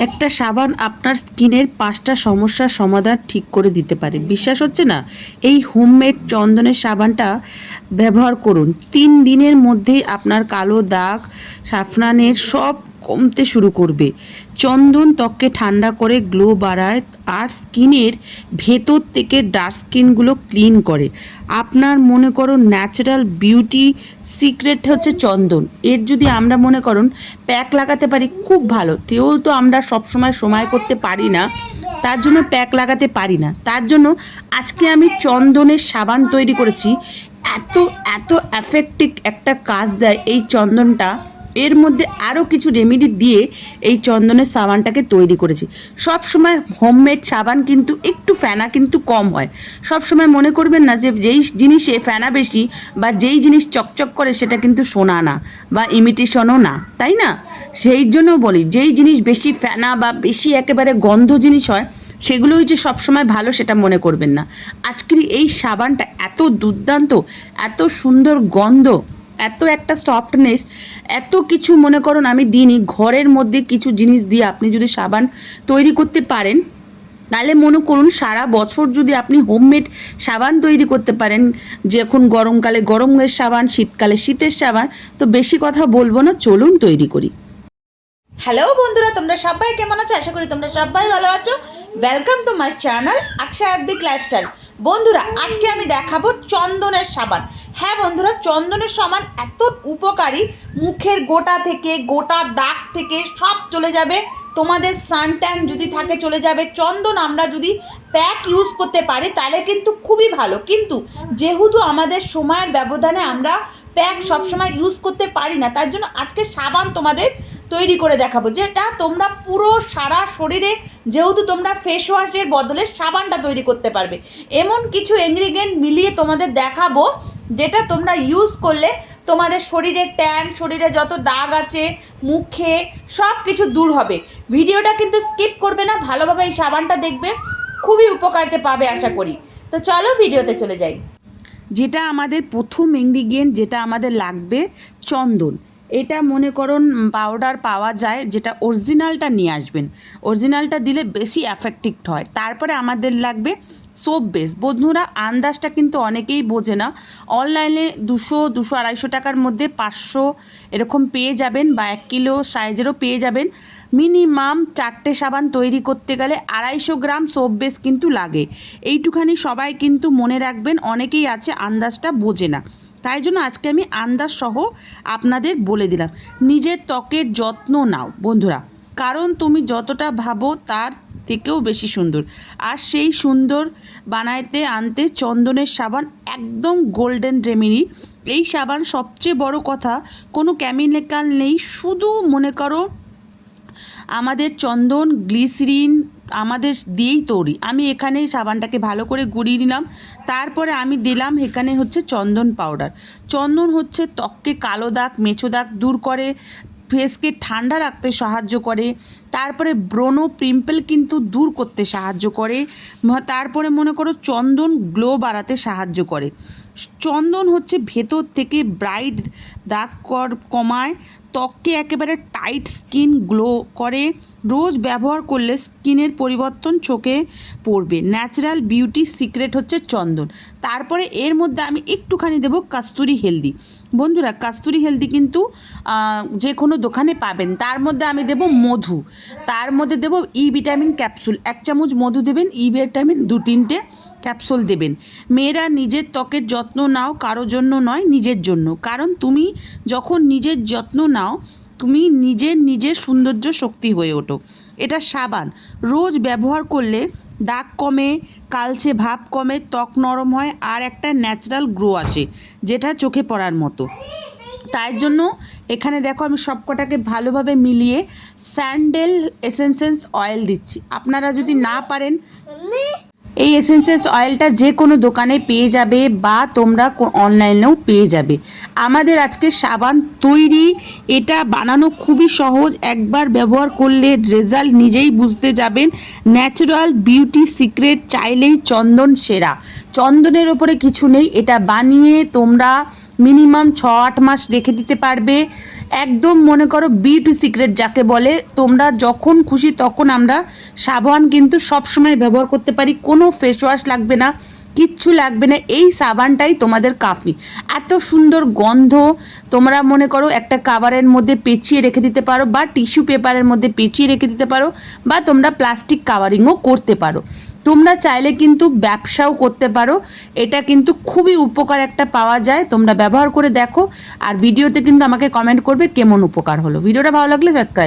একটা সাবান আপনার স্কিনের পাঁচটা সমস্যার সমাধান ঠিক করে দিতে পারে। বিশ্বাস হচ্ছে না? এই হোমমেড চন্দনের সাবানটা ব্যবহার করুন। তিন দিনের মধ্যেই আপনার কালো দাগ সাফরানের সব কমতে শুরু করবে। চন্দন ত্বককে ঠান্ডা করে গ্লো বাড়ায় আর স্কিনের ভেতর থেকে ডার্ক স্কিনগুলো ক্লিন করে। আপনার মনে করো ন্যাচারাল বিউটি সিক্রেট হচ্ছে চন্দন। এর যদি আমরা মনে করুন প্যাক লাগাতে পারি, খুব ভালো। তেও তো আমরা সবসময় সময় করতে পারি না। তার জন্য প্যাক লাগাতে পারি না। তার জন্য আজকে আমি চন্দনের সাবান তৈরি করেছি। এত এত এফেক্টিভ একটা কাজ দেয় এই চন্দনটা। এর মধ্যে আরও কিছু রেমেডি দিয়ে এই চন্দনের সাবানটাকে তৈরি করেছি। সব সময় হোমমেড সাবান কিন্তু একটু ফেনা কিন্তু কম হয়। সব সময় মনে করবেন না যে যেই জিনিসে ফেনা বেশি বা যেই জিনিস চকচক করে সেটা কিন্তু সোনা না বা ইমিটেশনও না, তাই না? সেই জন্য বলি, যেই জিনিস বেশি ফেনা বা বেশি একেবারে গন্ধ জিনিস হয়, সেগুলোই যে সবসময় ভালো সেটা মনে করবেন না। আজকের এই সাবানটা এত দুর্দান্ত, এত সুন্দর গন্ধ এত একটা সফটনেস এত কিছু মনে করুন আমি দিনই ঘরের মধ্যে কিছু জিনিস দিয়ে আপনি যদি সাবান তৈরি করতে পারেন, তাহলে মনে করুন সারা বছর যদি আপনি হোমমেড সাবান তৈরি করতে পারেন যখন গরমকালে গরমের সাবান, শীতকালে শীতের সাবান, তো বেশি কথা বলব না, চলুন তৈরি করি। হ্যালো বন্ধুরা, তোমরা সবাই কেমন আছো? আশা করি তোমরা সবাই ভালো আছো। Welcome to my channel Akshay Addik lifestyle বন্ধুরা, আজকে আমি দেখাবো চন্দনের সাবান। হ্যাঁ বন্ধুরা, চন্দনের সমান এত উপকারী, মুখের গোটা থেকে, গোটা দাগ থেকে সব চলে যাবে। তোমাদের সানট্যান যদি থাকে, চলে যাবে। চন্দন আমরা যদি প্যাক ইউজ করতে পারি, তাহলে কিন্তু খুবই ভালো। কিন্তু যেহেতু আমাদের সময়ের ব্যবধানে আমরা প্যাক সবসময় ইউজ করতে পারি না, তার জন্য আজকে সাবান তোমাদের তৈরি করে দেখাবো। যেটা তোমরা পুরো সারা শরীরে, যেহেতু তোমরা ফেস ওয়াশের বদলে সাবানটা তৈরি করতে পারবে। এমন কিছু ইনগ্রিডিয়েন্ট মিলিয়ে তোমাদের দেখাবো যেটা তোমরা ইউজ করলে তোমাদের শরীরে ট্যান শরীরে যত দাগ আছে, মুখে সব কিছু দূর হবে। ভিডিওটা কিন্তু স্কিপ করবে না, ভালোভাবে এই সাবানটা দেখবে, খুবই উপকারিতা পাবে আশা করি। তো চলো ভিডিওতে চলে যাই। যেটা আমাদের প্রথম ইনগ্রিডিয়েন্ট যেটা আমাদের লাগবে, চন্দন। এটা মনে করুন পাউডার পাওয়া যায়, যেটা অরিজিনালটা নিয়ে আসবেন। অরিজিনালটা দিলে বেশি অ্যাফেক্টিভ হয়। তারপরে আমাদের লাগবে সোপ বেস বন্ধুরা, আন্দাজটা কিন্তু অনেকেই বোঝে না। অনলাইনে দুশো দুশো আড়াইশো টাকার মধ্যে পাঁচশো এরকম পেয়ে যাবেন বা এক কিলো সাইজেরও পেয়ে যাবেন। মিনিমাম চারটে সাবান তৈরি করতে গেলে আড়াইশো গ্রাম সোপ বেস কিন্তু লাগে। এইটুখানি সবাই কিন্তু মনে রাখবেন, অনেকেই আছে আন্দাজটা বোঝে না। তাই জন্য আজকে আমি আন্দাজ সহ আপনাদের বলে দিলাম। নিজের ত্বকের যত্ন নাও, বন্ধুরা। কারণ তুমি যতটা ভাবো তার থেকেও বেশি সুন্দর। আর সেই সুন্দর বানাইতে আনতে চন্দনের সাবান একদম গোল্ডেন রেমেডি এই সাবান সবচেয়ে বড় কথা, কোনো কেমিক্যাল নেই, শুধু মনে করো আমাদের চন্দন গ্লিসরিন আমাদের দিয়েই তৈরি। আমি এখানে সাবানটাকে ভালো করে গুঁড়িয়ে নিলাম, তারপরে আমি দিলাম এখানে হচ্ছে চন্দন পাউডার চন্দন হচ্ছে ত্বককে কালো দাগ, মেছো দাগ দূর করে ফেসকে ঠান্ডা রাখতে সাহায্য করে, তারপরে ব্রণ পিম্পল কিন্তু দূর করতে সাহায্য করে তারপরে মনে করো চন্দন গ্লো বাড়াতে সাহায্য করে। চন্দন হচ্ছে ভেতর থেকে ব্রাইট দাগ কমায়, ত্বককে একেবারে টাইট স্কিন গ্লো করে। রোজ ব্যবহার করলে স্কিনের পরিবর্তন চোখে পড়বে। ন্যাচারাল বিউটি সিক্রেট হচ্ছে চন্দন। তারপরে এর মধ্যে আমি একটুখানি দেবো কাস্তুরি হেলদি। বন্ধুরা, কাস্তুরি হেলদি কিন্তু যে কোনো দোকানে পাবেন। তার মধ্যে আমি দেব মধু। তার মধ্যে দেব ই ভিটামিন ক্যাপসুল এক চামচ মধু দেবেন ই ভিটামিন দু তিনটে। ক্যাপসুল দেবেন। মেয়েরা নিজের ত্বকের যত্ন নাও কারোর জন্য নয়, নিজের জন্য। কারণ তুমি যখন নিজের যত্ন নাও, তুমি নিজের নিজের সৌন্দর্য শক্তি হয়ে ওঠো। এটা সাবান। রোজ ব্যবহার করলে দাগ কমে, কালচে ভাব কমে, ত্বক নরম হয়, আর একটা ন্যাচারাল গ্রো আসে, যেটা চোখে পড়ার মতো। তাই জন্য এখানে দেখো আমি সবকটাকে ভালোভাবে মিলিয়ে স্যান্ডেল এসেন্সেন্স অয়েল দিচ্ছি। আপনারা যদি না পারেন এই এসেন্সেন্স অয়েলটা যে কোনো দোকানে পেয়ে যাবে বা তোমরা অনলাইনেও পেয়ে যাবে। আমাদের আজকে সাবান তৈরি। এটা বানানো খুবই সহজ। একবার ব্যবহার করলে রেজাল্ট নিজেই বুঝতে যাবেন। ন্যাচারাল বিউটি সিক্রেট চাইলেই চন্দন সেরা। চন্দনের ওপরে কিছু নেই। এটা বানিয়ে তোমরা মিনিমাম ছ আট মাস রেখে দিতে পারবে। একদম মনে করো বিউটি সিক্রেট যাকে বলে, তোমরা যখন খুশি তখন আমরা সাবান কিন্তু সবসময় ব্যবহার করতে পারি, কোনো ফেস ওয়াশ লাগবে না, কিচ্ছু লাগবে না, এই সাবানটাই তোমাদের কাফি। এত সুন্দর গন্ধ, তোমরা মনে করো একটা কাভারের মধ্যে পেঁচিয়ে রেখে দিতে পারো, বা টিস্যু পেপারের মধ্যে পেঁচিয়ে রেখে দিতে পারো, বা তোমরা প্লাস্টিক কাভারিংও করতে পারো। তোমরা চাইলে কিন্তু ব্যবসাও করতে পারো। এটা কিন্তু খুবই উপকার একটা পাওয়া যায়। তোমরা ব্যবহার করে দেখো। আর ভিডিওতে কিন্তু আমাকে কমেন্ট করবে কেমন উপকার হলো। ভিডিওটা ভালো লাগলে সাবস্ক্রাইব